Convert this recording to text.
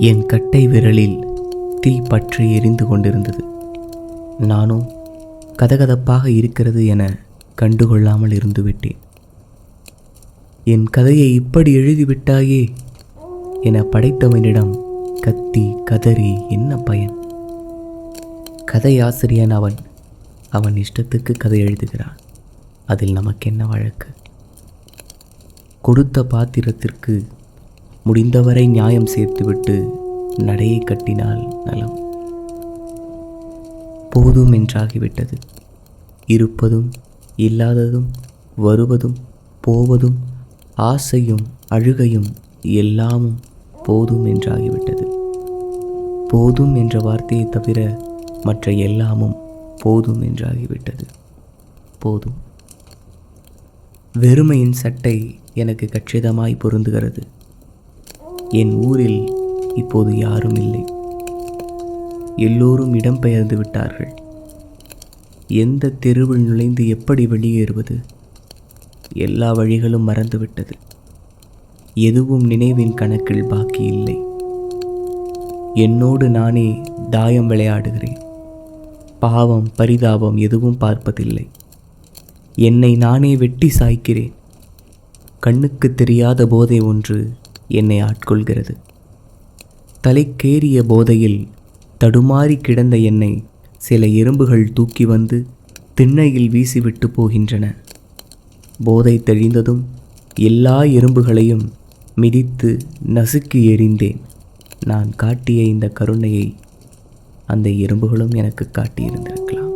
என் கட்டை விரலில் தீ பற்றி எரிந்து கொண்டிருந்தது. நானும் கதகதப்பாக இருக்கிறது என கண்டுகொள்ளாமல் இருந்துவிட்டேன் என் கதையை இப்படி எழுதிவிட்டாயே என படைத்தவனிடம் கத்தி கதறி என்ன பயன்? கதையாசிரியன் அவன் அவன் இஷ்டத்துக்கு கதை எழுதுகிறான். அதில் நமக்கு என்ன வழக்கு? கொடுத்த பாத்திரத்திற்கு முடிந்தவரை நியாயம் சேர்த்துவிட்டு நடையை கட்டினால் நலம். போதும் என்றாகிவிட்டது. இருப்பதும் இல்லாததும் வருவதும் போவதும் ஆசையும் அழுகையும் எல்லாமும் போதும் என்றாகிவிட்டது. போதும் என்ற வார்த்தையை தவிர மற்ற எல்லாமும் போதும் என்றாகிவிட்டது. போதும். வெறுமையின் சட்டை எனக்கு கச்சிதமாய் பொருந்துகிறது. என் ஊரில் இப்போது யாரும் இல்லை. எல்லோரும் இடம்பெயர்ந்து விட்டார்கள். எந்த தெருவில் நுழைந்து எப்படி வெளியேறுவது? எல்லா வழிகளும் மறந்துவிட்டது. எதுவும் நினைவின் கணக்கில் பாக்கி இல்லை. என்னோடு நானே தாயம் விளையாடுகிறேன். பாவம் பரிதாபம் எதுவும் பார்ப்பதில்லை. என்னை நானே வெட்டி சாய்க்கிறேன். கண்ணுக்கு தெரியாத போதை ஒன்று என்னை ஆட்கொள்கிறது. தலைக்கேறிய போதையில் தடுமாறி கிடந்த என்னை சில எறும்புகள் தூக்கி வந்து திண்ணையில் வீசிவிட்டு போகின்றன. போதை தெளிந்ததும் எல்லா எறும்புகளையும் மிதித்து நசுக்கி எறிந்தேன். நான் காட்டிய இந்த கருணையை அந்த எறும்புகளும் எனக்கு காட்டியிருந்திருக்கலாம்.